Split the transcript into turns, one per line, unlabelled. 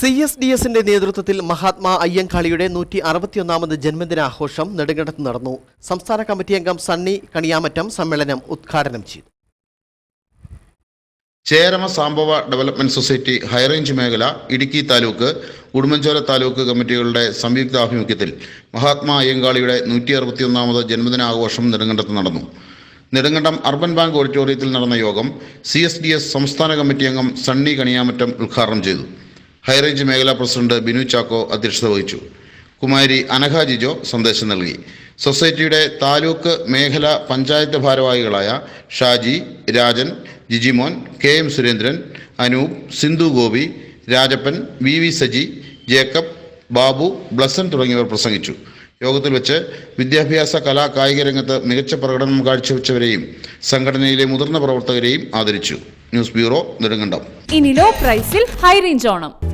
C S D എസിന്റെ നേതൃത്വത്തിൽ മഹാത്മാ അയ്യങ്കാളിയുടെ നൂറ്റി അറുപത്തിയൊന്നാമത് ജന്മദിനാഘോഷം നെടുങ്കണ്ടത്ത് നടന്നു. സംസ്ഥാന കമ്മിറ്റി അംഗം സണ്ണി കണിയാമറ്റം സമ്മേളനം ഉദ്ഘാടനം ചെയ്തു.
Cherama Sambhava development society high range മേഖല ഇടുക്കി താലൂക്ക് ഉടുമ്പൻചോല താലൂക്ക് കമ്മിറ്റികളുടെ സംയുക്ത ആഭിമുഖ്യത്തിൽ മഹാത്മാ അയ്യങ്കാളിയുടെ നൂറ്റി അറുപത്തിയൊന്നാമത് ജന്മദിനാഘോഷം നെടുങ്കണ്ടത്ത് നടന്നു. നെടുങ്കണ്ടം അർബൻ ബാങ്ക് ഓഡിറ്റോറിയത്തിൽ നടന്ന യോഗം സി എസ് ഡി എസ് സംസ്ഥാന കമ്മിറ്റി അംഗം സണ്ണി കണിയാമറ്റം ഉദ്ഘാടനം ചെയ്തു. ഹൈറേഞ്ച് മേഖലാ പ്രസിഡന്റ് ബിനു ചാക്കോ അധ്യക്ഷത വഹിച്ചു. കുമാരി അനഘ ജിജോ സന്ദേശം നൽകി. സൊസൈറ്റിയുടെ താലൂക്ക് മേഖല പഞ്ചായത്ത് ഭാരവാഹികളായ Shaji Rajan Jijimon K M Surendran Anoop Sindhu Gopi Rajappan V V Saji Jacob Babu Blessan തുടങ്ങിയവർ പ്രസംഗിച്ചു. യോഗത്തിൽ വെച്ച് വിദ്യാഭ്യാസ കലാ കായിക രംഗത്ത് മികച്ച പ്രകടനം കാഴ്ചവെച്ചവരെയും സംഘടനയിലെ മുതിർന്ന പ്രവർത്തകരെയും ആദരിച്ചു. News bureau Nedumkandam.
ഇനി ലോ പ്രൈസിൽ ഹൈ റേഞ്ച് ഓണം.